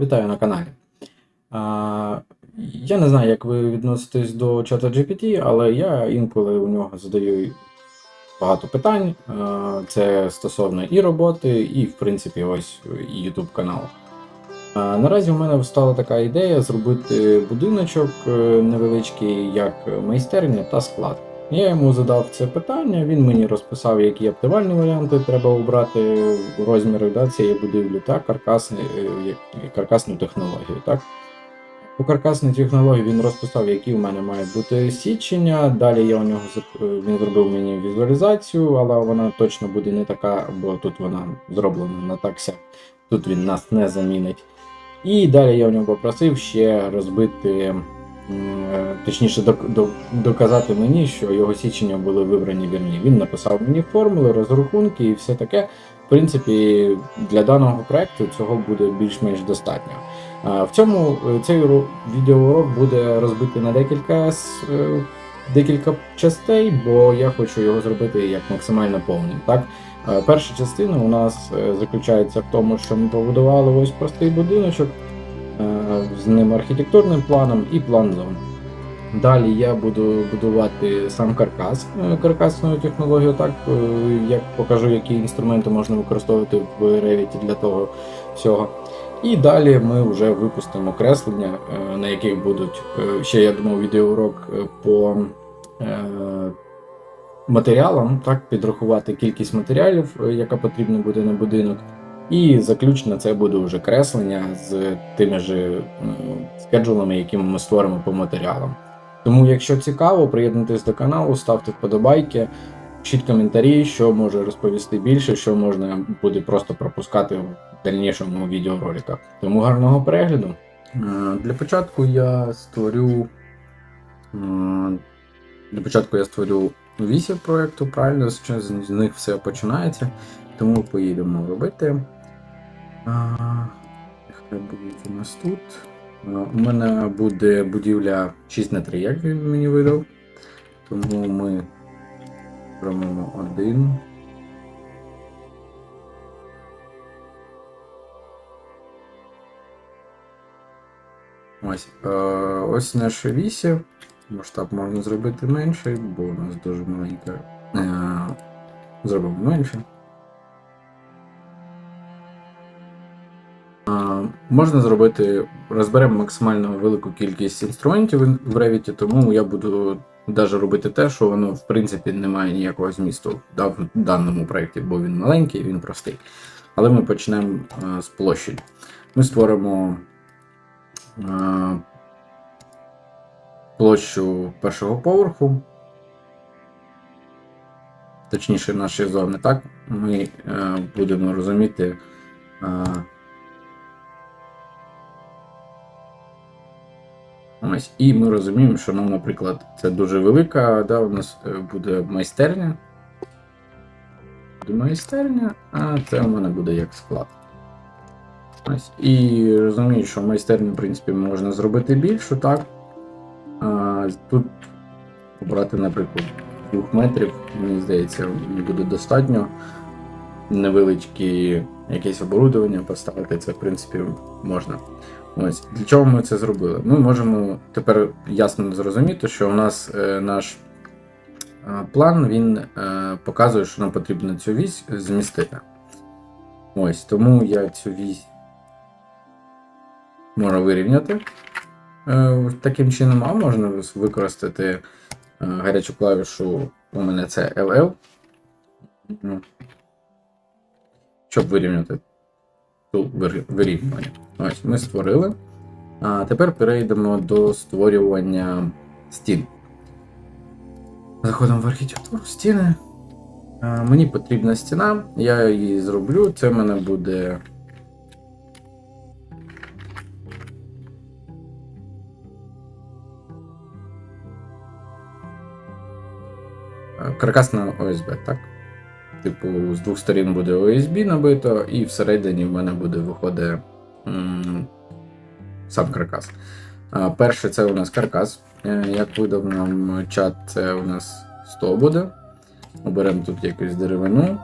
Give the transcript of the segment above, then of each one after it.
Вітаю на каналі. А, я не знаю, як ви відноситесь до чата GPT, але я інколи у нього задаю багато питань. А, це стосовно і роботи, і, в принципі, ось YouTube каналу. Наразі у мене встала така ідея зробити будиночок е, невеличкий, як майстерня та склад. Я йому задав це питання, він мені розписав, які оптимальні варіанти треба обрати розміри да, цієї будівлі та каркасні, е, каркасну технологію. Так? По каркасній технології він розписав, які в мене мають бути січення. Далі я у нього е, він зробив мені візуалізацію, але вона точно буде не така, бо тут вона зроблена на такся. Тут він нас не замінить. І далі я у нього попросив ще розбити, точніше, док- док- доказати мені, що його січення були вибрані вірні. Він написав мені формули, розрахунки і все таке. В принципі, для даного проекту цього буде більш-менш достатньо. В цьому е, цей відеоурок буде розбитий на декілька, е, декілька частей, бо я хочу його зробити як максимально повним. Так? Е, Перша частина у нас е, заключається в тому, що ми побудували ось простий будиночок е, з ним архітектурним планом і план зон. Далі я буду будувати сам каркас, е, каркасну технологію, так е, як покажу, які інструменти можна використовувати в Revit для того всього. І далі ми вже випустимо креслення, е, на яких будуть е, ще, я думав, відеоурок е, по е, матеріалам, так, підрахувати кількість матеріалів, е, яка потрібна буде на будинок. І заключно це буде вже креслення з тими ж е, скеджулами, які ми створимо по матеріалам. Тому, якщо цікаво, приєднуйтесь до каналу, ставте вподобайки, пишіть коментарі, що може розповісти більше, що можна буде просто пропускати в дальнішому відеороликах. Тому гарного перегляду. Е, Для початку я створю. е, Для початку я створю вісім проєкту, правильно, з них все починається. Тому поїдемо робити. А, Нехай будуть у нас тут. У мене буде будівля 6 на 3, як він мені видав. Тому ми робимо один. Ось, ось наше 8. Масштаб можна зробити менший, бо у нас дуже маленька. Е, зробимо менше. Можна зробити, розберемо максимально велику кількість інструментів в Revit, тому я буду навіть робити те, що воно в принципі не має ніякого змісту в даному проєкті, бо він маленький, він простий. Але ми почнемо з площі. Ми створимо площу першого поверху. Точніше, наші зони, так? Ми е, будемо розуміти. Ось, і ми розуміємо, що нам, наприклад, це дуже велика, да, у нас е, буде майстерня. Майстерня, а це у мене буде як склад. Ось, і розумію, що майстерню, в принципі, можна зробити більшу, так? А, тут обрати, наприклад, 2 метрів, мені здається, буде достатньо. Невеличкі якесь оборудовання поставити, це, в принципі, можна. Ось для чого ми це зробили? Ми можемо тепер ясно зрозуміти, що у нас е, наш е, план він е, показує, що нам потрібно цю вісь змістити. Ось, тому я цю вісь можу вирівняти е, таким чином, а можна використати е, гарячу клавішу, у мене це LL, ну, щоб вирівняти вирівнювання. Ось ми створили. А тепер перейдемо до створювання стін. Заходимо в архітектуру стіни. А, мені потрібна стіна, я її зроблю. Це в мене буде. Каркасна ОСБ, так? Типу, з двох сторін буде OSB набито, і всередині в мене буде виходить сам каркас. Перше, це у нас каркас. Е, Як видав нам чат, це у нас 100 буде. Оберемо тут якусь деревину.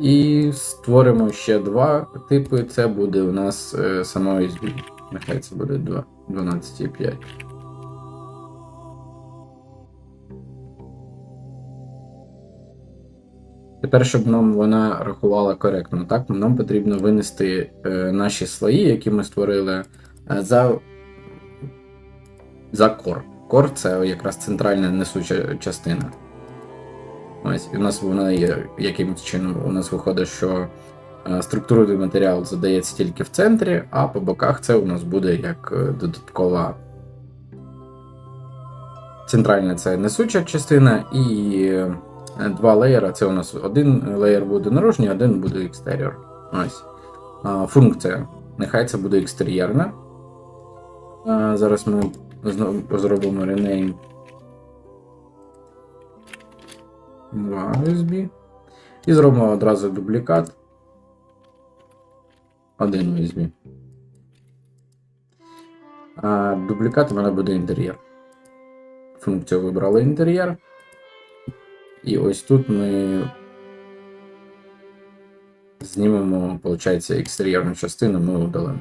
І створимо ще два типи. Це буде у нас е, сама USB. Нехай це буде 2, 12,5. Тепер, щоб нам вона рахувала коректно, так, нам потрібно винести е, наші слої, які ми створили, е, за, за core. Core це якраз центральна несуча частина. Ось, і у нас вона є якимось чином. У нас виходить, що е, структурний матеріал задається тільки в центрі, а по боках це у нас буде як додаткова. Центральна це несуча частина, і два леєра. Це у нас один леєр буде наружній, один буде екстеріор. Ось. Функція. Нехай це буде екстер'єрна. Зараз ми знову зробимо rename 2 USB. І зробимо одразу дублікат. Один USB. А дублікат у мене буде інтер'єр. Функцію вибрали інтер'єр. І ось тут ми знімемо, виходить, екстер'єрну частину, ми удалимо.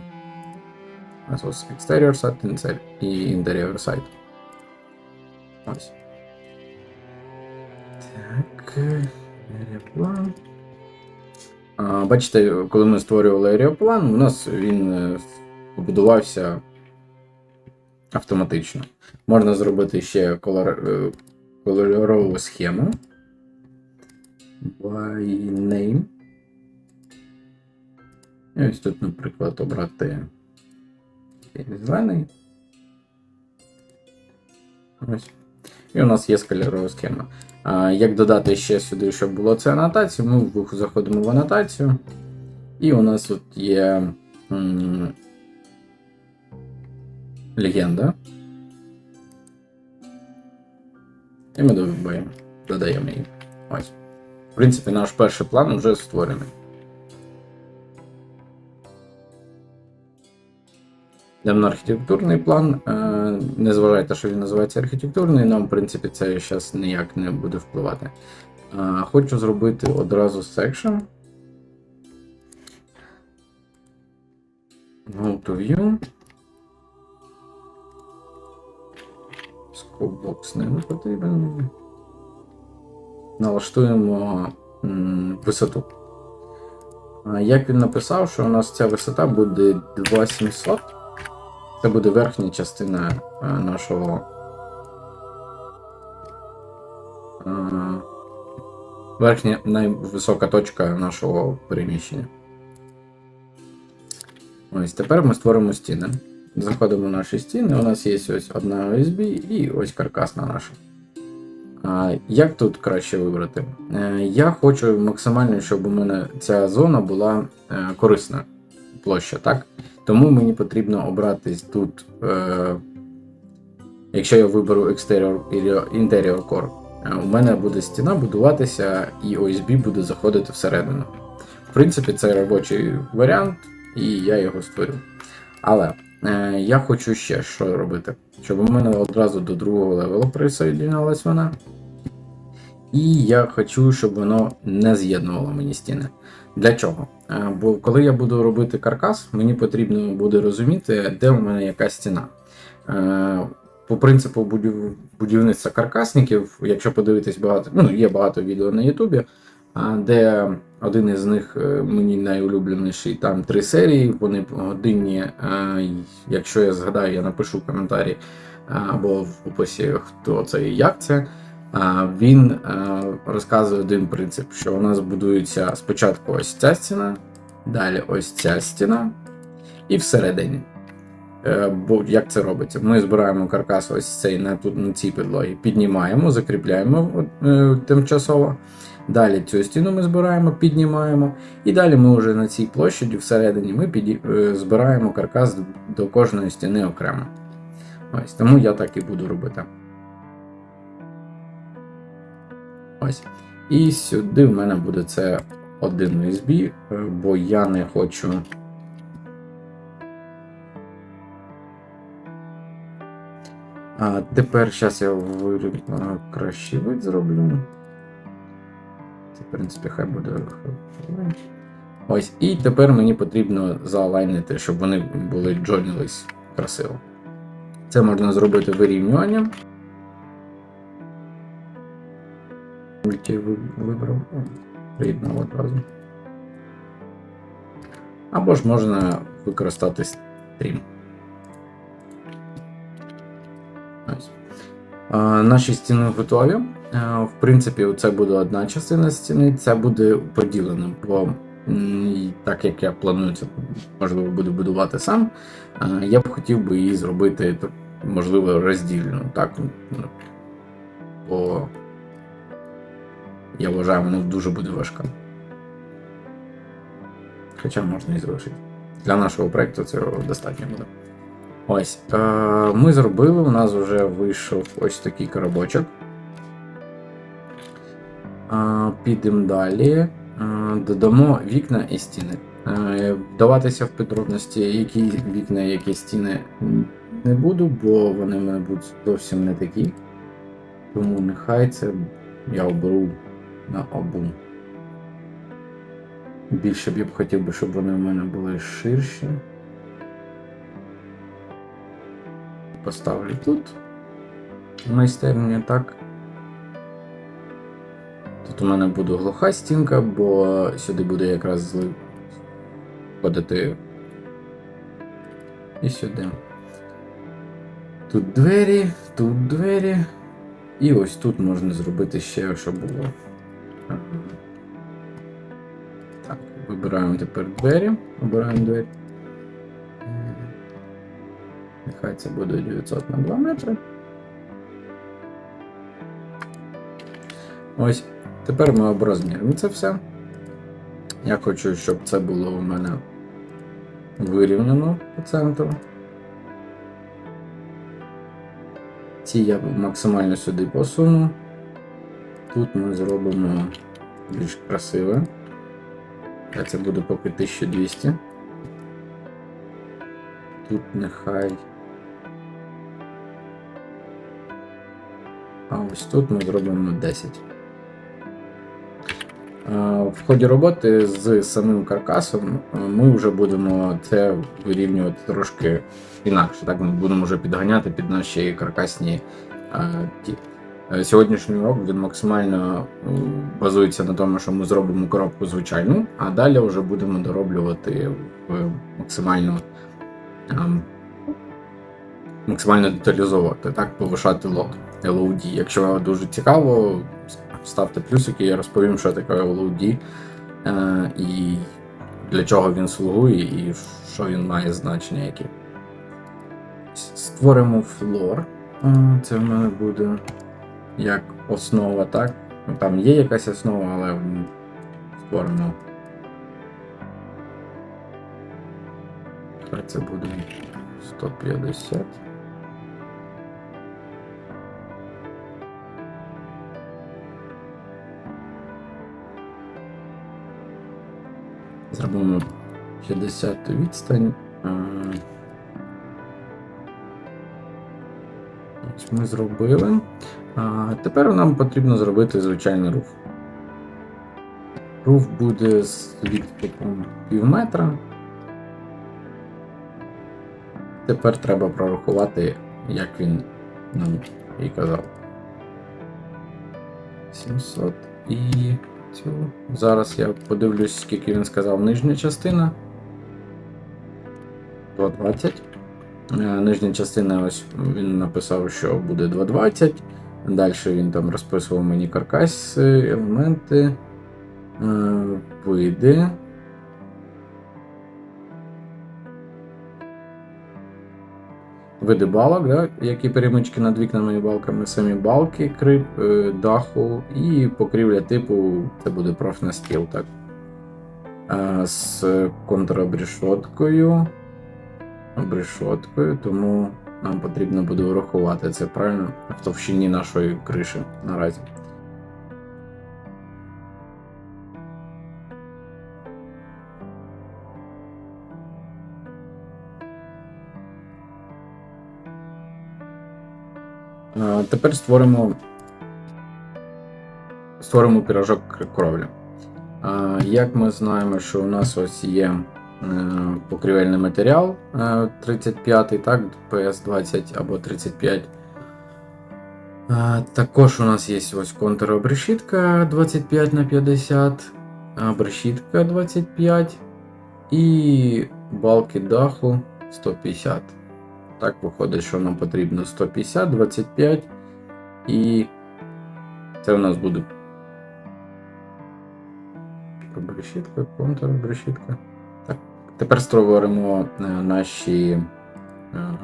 У нас ось exterior side і interior side. Ось. Так. Аеріоплан. А, бачите, коли ми створювали аеріоплан, у нас він е, побудувався автоматично. Можна зробити ще колор... е, кольорову схему. By name. І ось тут, наприклад, обрати зелений. Ось. І у нас є кольорова схема. А, Як додати ще сюди, щоб було це анотацію, ми заходимо в анотацію. І у нас тут є легенда. І ми додаємо її. Ось. В принципі, наш перший план вже створений. Йдемо на архітектурний план. Е, Не зважайте, що він називається архітектурний, нам, в принципі, це зараз ніяк не буде впливати. Е, Хочу зробити одразу section. Go to view. Scope не потрібен. Налаштуємо висоту. Як він написав, що у нас ця висота буде 2700. Це буде верхня частина нашого. Верхня найвисока точка нашого переміщення. Ось тепер ми створимо стіни. Заходимо в наші стіни. У нас є ось одна USB і ось каркасна наша. Як тут краще вибрати? Е, Я хочу максимально, щоб у мене ця зона була е, корисна площа, так? Тому мені потрібно обратись тут. Е, Якщо я виберу Exterior Interior Core, у мене буде стіна будуватися і OSB буде заходити всередину. В принципі, це робочий варіант, і я його створю. Але я хочу ще що робити, щоб у мене одразу до другого левелу присоєднялась вона. І я хочу, щоб воно не з'єднувало мені стіни. Для чого? Е, Бо коли я буду робити каркас, мені потрібно буде розуміти, де у мене яка стіна. Е, По принципу будівництва каркасників, якщо подивитись багато, ну є багато відео на Ютубі, де один із них е, мені найулюбленіший, там три серії, вони годинні. Якщо я згадаю, я напишу коментарі або в описі, хто це і як це. Він е, розказує один принцип, що у нас будується спочатку ось ця стіна, далі ось ця стіна, і всередині. Е, Бо як це робиться? Ми збираємо каркас ось цей на, тут, на цій підлогі, піднімаємо, закріпляємо е, тимчасово. Далі цю стіну ми збираємо, піднімаємо. І далі ми вже на цій площаді всередині ми піді... е, збираємо каркас до кожної стіни окремо. Ось, тому я так і буду робити. Ось. І сюди в мене буде це один USB, е, бо я не хочу. А тепер зараз я вирі... а, кращий вид зроблю. Це, в принципі, хай буде. Ось. І тепер мені потрібно заалайнити, щоб вони були джойнились красиво. Це можна зробити вирівнюванням. Мульті вибрав. Приєднав одразу. Або ж можна використати стрім. Наші стіни готові. В принципі, це буде одна частина стіни, це буде поділено. Бо так як я планую це, можливо, буду будувати сам, я б хотів би її зробити, можливо, роздільно. Так, ну, бо я вважаю, вона дуже буде важка. Хоча можна і залишити. Для нашого проєкту цього достатньо буде. Ось. Е, ми зробили, у нас вже вийшов ось такий коробочок. Е, підемо далі. Е, додамо вікна і стіни. Е, вдаватися в подробності, які вікна, які стіни не буду, бо вони в мене будуть зовсім не такі. Тому нехай це я оберу на обум. Більше б я б хотів би, щоб вони в мене були ширші. Поставлю тут. Майстерня так. Тут у мене буде глуха стінка, бо сюди буде якраз зли... входити і сюди. Тут двері, тут двері. І ось тут можна зробити ще, щоб було. Так, вибираємо тепер двері. Обираємо двері. Нехай це буде 900 на 2 метри. Ось. Тепер ми оброзміримо це все. Я хочу, щоб це було у мене вирівняно по центру. Ці я максимально сюди посуну. Тут ми зробимо більш красиве. А це буде поки 1200. Тут нехай. А ось тут ми зробимо 10. В ході роботи з самим каркасом ми вже будемо це вирівнювати трошки інакше. Так ми будемо вже підганяти під наші каркасні ті. Е, Сьогоднішній урок він максимально базується на тому, що ми зробимо коробку звичайну, а далі вже будемо дороблювати в максимально ем, максимально деталізовувати, так, повишати LOD. Якщо вам дуже цікаво, ставте плюсики, я розповім, що таке LOD е, і для чого він слугує, і що він має значення яке. Створимо флор. Е, Це в мене буде як основа, так? Ну, Там є якась основа, але створимо. Хай це буде 150. Зробимо 50 відстань. Ми зробили. А тепер нам потрібно зробити звичайний руф. Руф буде з відступом пів метра. Тепер треба прорахувати, як він нам і казав. 700 і цю. Зараз я подивлюсь, скільки він сказав нижня частина. 220. Е, Нижня частина, ось він написав, що буде 220. Далі він там розписував мені каркаси, елементи, е, види. Види балок, да? які перемички над вікнами і балками, самі балки, крип, е, даху і покрівля типу це буде профнастіл, так. З контрабрішоткою. Обрешоткою, тому нам потрібно буде врахувати це правильно в товщині нашої криші наразі. Тепер створимо створимо пірожок кр- кровлі. Як ми знаємо, що у нас ось є покрівельний матеріал е, 35, так, PS20 або 35. Також у нас є ось контуробрешітка 25 на 50, брешітка 25 і балки даху 150. Так виходить, що нам потрібно 150, 25 і це у нас буде брешітка, контуробрешітка. Тепер створимо е, наші, е,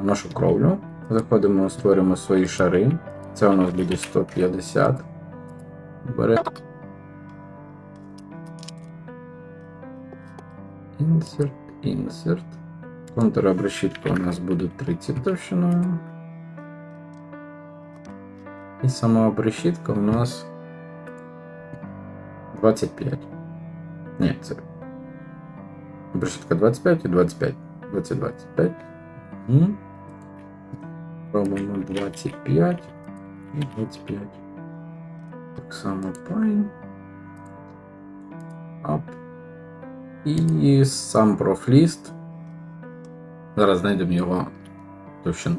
нашу кровлю. Заходимо, створимо свої шари. Це у нас буде 150. Бере. Insert, insert. Контуробрешітка у нас буде 30 товщиною. І сама обрешітка у нас 25. Ні, це. Обрешітка 25 і 25. 20, 25. Угу. Робимо 25 і 25. Так само Pine. Up. І сам профліст. Зараз знайдемо його товщину.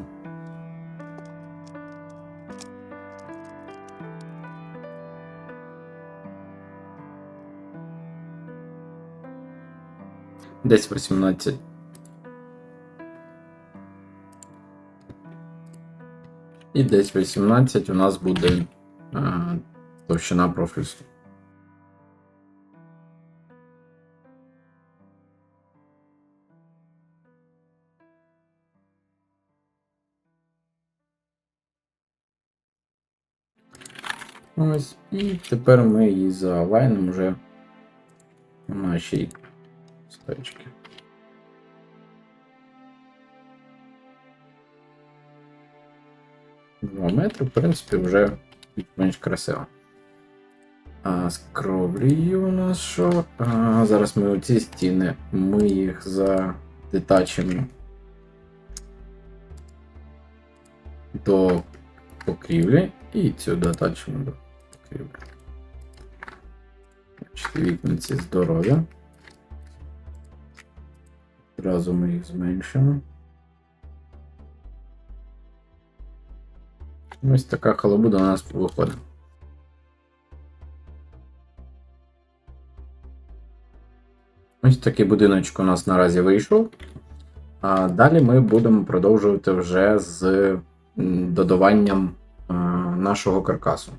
Десь 18. І десь 18 у нас буде е, товщина профлісту. Ось, і тепер ми її залайнемо вже на нашій стечці. Два метри, в принципі, вже більш красиво. А з кровлею у нас що? А, зараз ми оці стіни, ми їх задетачимо до покрівлі і цю дотачимо до покрівлі. Значить, віконці здоров'я. Одразу ми їх зменшимо. Ось така халабуда у нас виходить. Ось такий будиночок у нас наразі вийшов. А далі ми будемо продовжувати вже з додаванням е, нашого каркасу.